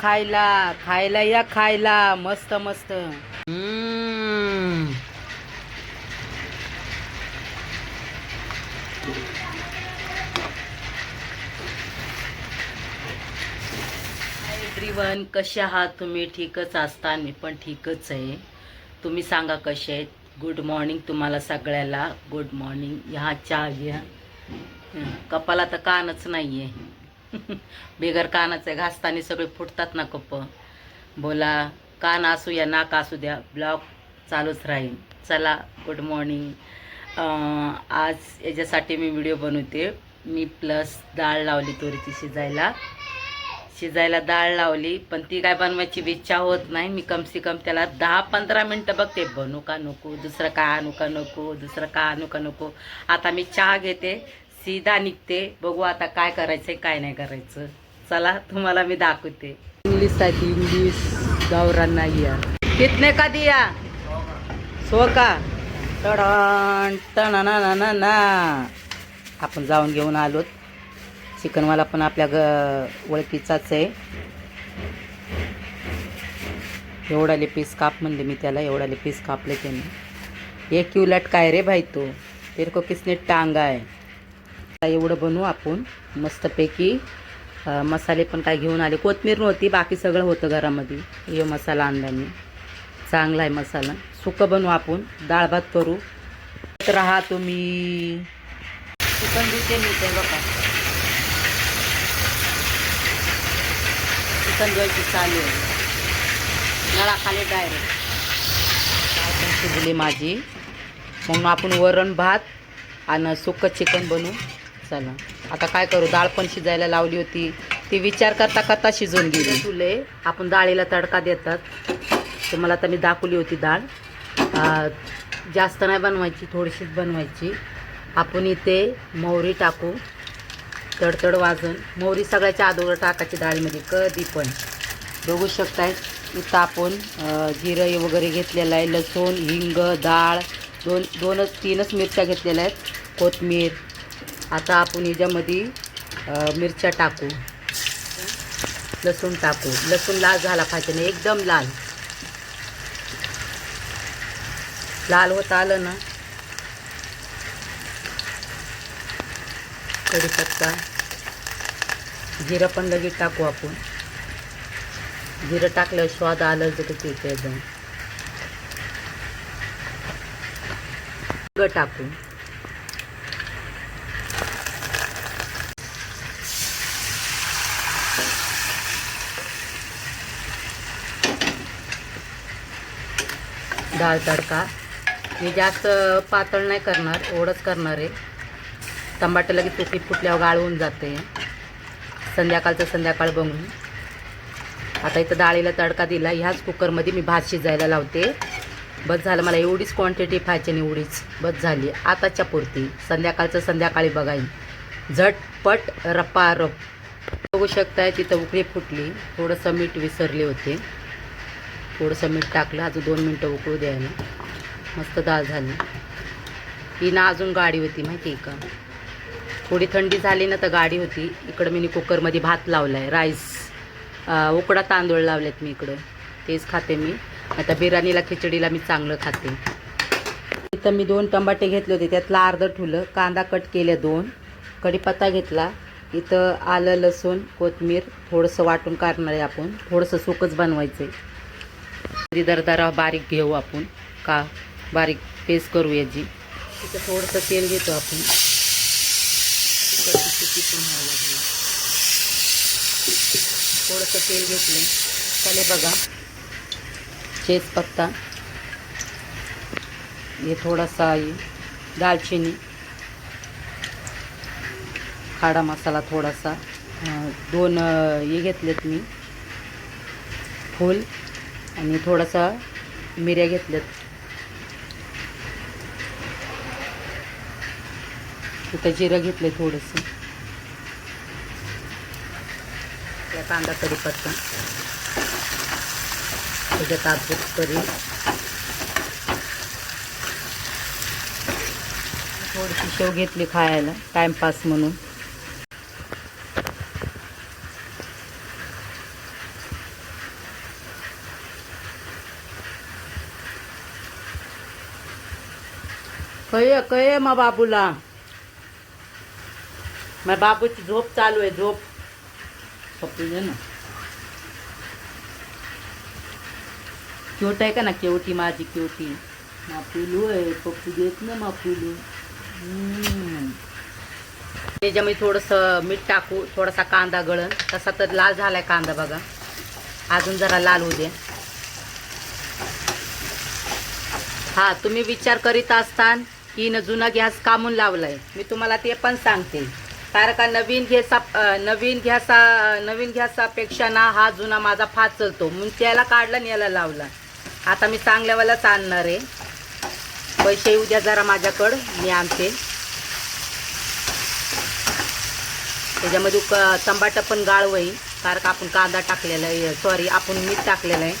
खायला खायला या खायला मस्त मस्त. एव्हरीवन कसे आहात तुम्ही? ठीकच असता मी पण ठीकच आहे. तुम्ही सांगा कसे आहेत? गुड मॉर्निंग तुम्हाला सगळ्याला. गुड मॉर्निंग ह्या चहा घ्या. कपाला तर कानच नाही आहे बिगर कानाचं आहे घासताना सगळे फुटतात ना कप्प. बोला कान असू या नाक असू द्या ब्लॉग चालूच राहील. चला गुड मॉर्निंग आज याच्यासाठी मी व्हिडिओ बनवते. मी प्लस डाळ लावली तुरीची शिजायला. शिजायला डाळ लावली पण ती काय बनवायची बी इच्छा होत नाही. मी कम से कम त्याला दहा पंधरा मिनटं बघते. बनू का नको दुसरं का आणू का नको दुसरं का आणू का नको. आता मी चहा घेते. सीधा निघते. बघू आता काय करायचंय काय नाही करायचं. चला तुम्हाला मी दाखवते. इंग्लिश इंग्लिश गावरांना नाही या. कितने हो का दिया सो का? तडण तणा ना ना ना आपण जाऊन घेऊन आलोत. चिकनवाला पण आपल्या ग ओळखीचाच आहे. एवढाले पीस काप म्हणले मी त्याला एवढाले पीस कापले त्याने. एक उलट काय रे भाई तू? तेरे को किसने टांगा आहे एवढं बनवू आपण. मस्तपैकी मसाले पण काय घेऊन आले. कोथमीर नव्हती बाकी सगळं होतं घरामध्ये. हे मसाला आणला मी चांगला आहे मसाला. सुकं बनवू आपण. डाळ भात करू. राहा तुम्ही चिकन देते मी ते बघा. चिकन द्यायची चालू आहे. नळाखाली डायरेक्ट शिजली माझी. मग आपण वरण भात आणि सुकं चिकन बनवू. चला आता काय करू डाळ पण शिजायला लावली होती. ती विचार करता करता शिजून गेली. तुले आपण डाळीला तडका देतात. तुम्हाला आता मी दाखवली होती डाळ. जास्त नाही बनवायची थोडीशीच बनवायची. आपण इथे मोहरी टाकू. तडतड वाजून मोहरी सगळ्याच्या आदोगर टाकायची डाळीमध्ये कधी पण. बघू शकताय इथं आपण जिरं वगैरे घेतलेलं आहे लसूण हिंग डाळ दोन दोनच तीनच मिरच्या घेतलेल्या आहेत. कोथमीर आता आपण याच्यामध्ये मिरच्या टाकू. लसूण टाकू. लसूण लाल झाला पाहिजे ना एकदम लाल. लाल होत आलं ना कढीपत्ता जिरं पण लगेच टाकू आपण. जिरं टाकल्यावर स्वाद आलं तर ते एकदम. टाकू. डाळ तडका. मी जास्त पातळ नाही करणार ओढच करणार आहे. टमाटे लगेच तुकीत फुटल्यावर गाळून जाते. संध्याकाळचं संध्याकाळ बघून आता इथं डाळीला तडका दिला ह्याच कुकरमध्ये मी भात शिजायला लावते. बस झालं मला एवढीच क्वांटिटी पाहिजे आणि एवढीच बस झाली. आताच्या पुरती. संध्याकाळचं संध्याकाळी बघाईन झटपट रपारप बघू शकताय तिथं उकळी फुटली. थोडंसं मीठ विसरले होते. थोडंसं मीठ टाकलं. अजून दोन मिनटं उकळू द्यायला. मस्त डाळ झाली. ही ना अजून गाडी होती माहिती आहे का? थोडी थंडी झाली ना तर गाडी होती. इकडं मी कुकरमध्ये भात लावला आहे राईस उकडा तांदूळ लावलेत मी इकडं. तेच खाते मी. आता बिर्याणीला खिचडीला मी चांगलं खाते. इथं मी दोन टमाटे घेतले होते. त्यातलं अर्धं ठुलं. कांदा कट केले दोन. कढीपत्ता घेतला. इथं आलं लसूण कोथमीर थोडंसं वाटून काढणार आहे आपण. थोडंसं सुकच बनवायचं आहे दरदरा बारीक घेऊ आपण. का? बारीक पेस्ट करू याची. तिथं थोडंसं तेल घेतो आपण. थोडंसं तेल घेतलं चाले बघा. पत्ता हे थोडासा दालचिनी. खाडा मसाला थोडासा. दोन हे घेतलेत मी. फूल. आणि थोडासा मिऱ्या घेतल्यात. इथं जिरं घेतलं थोडंसं. त्या कांदा कढीपत्ता त्याच्यात अद्भुत करी थोडीशी शेव घेतली खायला टाइमपास म्हणून. कय कय मग बाबूला. मग बाबूची झोप चालू आहे झोप. पप्पी ना. क्यूट आहे का ना केवटी माझी केवटी मा पिलू आहे पप्पू देत ना मा पिलू हम्म. थोडंसं मीठ टाकू थोडासा कांदा गळण. तसा तर लाल झालाय कांदा बघा. अजून जरा लाल होऊ दे. हा तुम्ही विचार करीत असताना. हिनं जुना गॅस कामून लावलाय. मी तुम्हाला ते पण सांगते. कारण का नवीन घ्यासा नवीन गॅसा नवीन घ्यासापेक्षा ना हा जुना माझा फास्ट चलतो. म्हणून त्याला काढला आणि याला लावला. आता मी चांगल्यावालाच आणणार आहे. पैसे येऊ द्या जरा माझ्याकडं. मी आणते. त्याच्यामध्ये क तंबाटा पण गाळ होईल. कारण का आपण कांदा टाकलेला आहे. सॉरी आपण मीठ टाकलेलं आहे.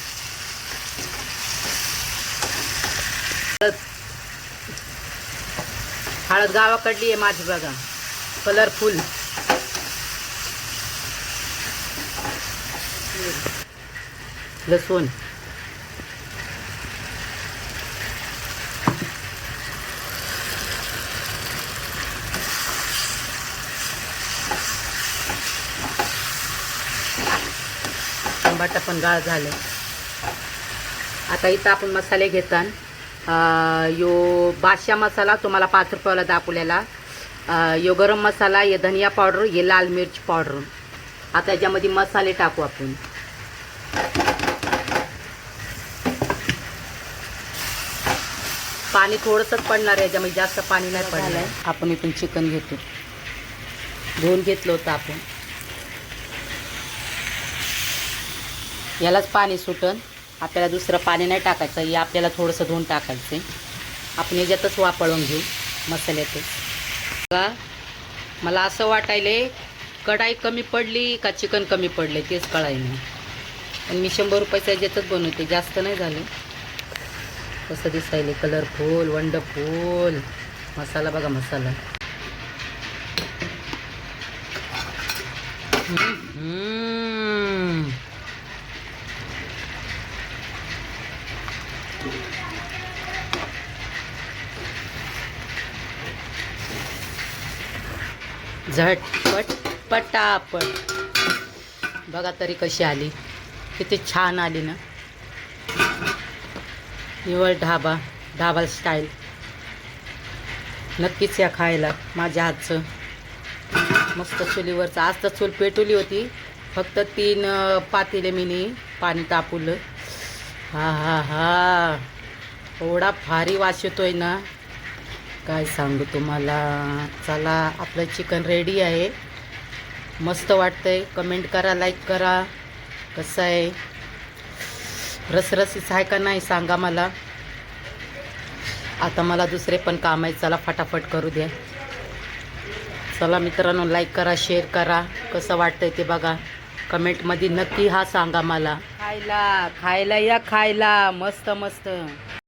हळद गावाकडली आहे माझी बघा. कलरफुल लसूण. टमाटा पण गाळ झाले. आता इथं आपण मसाले घेतान. यो बादशा मसाला तुम्हाला पाच रुपयाला दाखवलेला. यो गरम मसाला ये धनिया पावडर ये लाल मिर्च पावडर. आता याच्यामध्ये मसाले टाकू आपण. पाणी थोडंसंच पडणार आहे याच्यामध्ये जास्त पाणी नाही पडणार. आपण इथून चिकन घेतो. धुवून घेतलं होतं आपण. यालाच पाणी सुटन. आपल्याला दुसरं पाणी नाही टाकायचं हे आपल्याला थोडंसं धुवून टाकायचं आहे आपण याच्यातच वापरून घेऊ मसाल्यातच. बघा मला असं वाटायले कढाई कमी पडली का चिकन कमी पडले तेच कळायला पण मी शंभर रुपयाच्या याच्यातच बनवते जास्त नाही झालं. कसं दिसायले कलरफुल वंडरफुल मसाला बघा मसाला. झटपट पटापट. बघा तरी कशी आली. किती छान आली ना. निवळ ढाबा ढाबा स्टाईल नक्कीच या खायला माझ्या हातचं. मस्त चुलीवरचं. आज तर चूल पेटवली होती. फक्त तीन अं, पातेले पाणी तापवलं. हा हा हा. एवढा भारी वास येतोय ना. काय सांगू तुम्हाला? चला आपलं चिकन रेडी आहे. मस्त वाटतंय. कमेंट करा लाईक करा. कसं आहे? रसरसीच आहे का नाही सांगा मला. आता मला दुसरे पण काम आहे चला फटाफट करू द्या. चला मित्रांनो लाईक करा शेअर करा. कसं वाटतंय ते बघा. कमेंटमध्ये नक्की हा सांगा मला. खायला खायला या खायला. मस्त मस्त.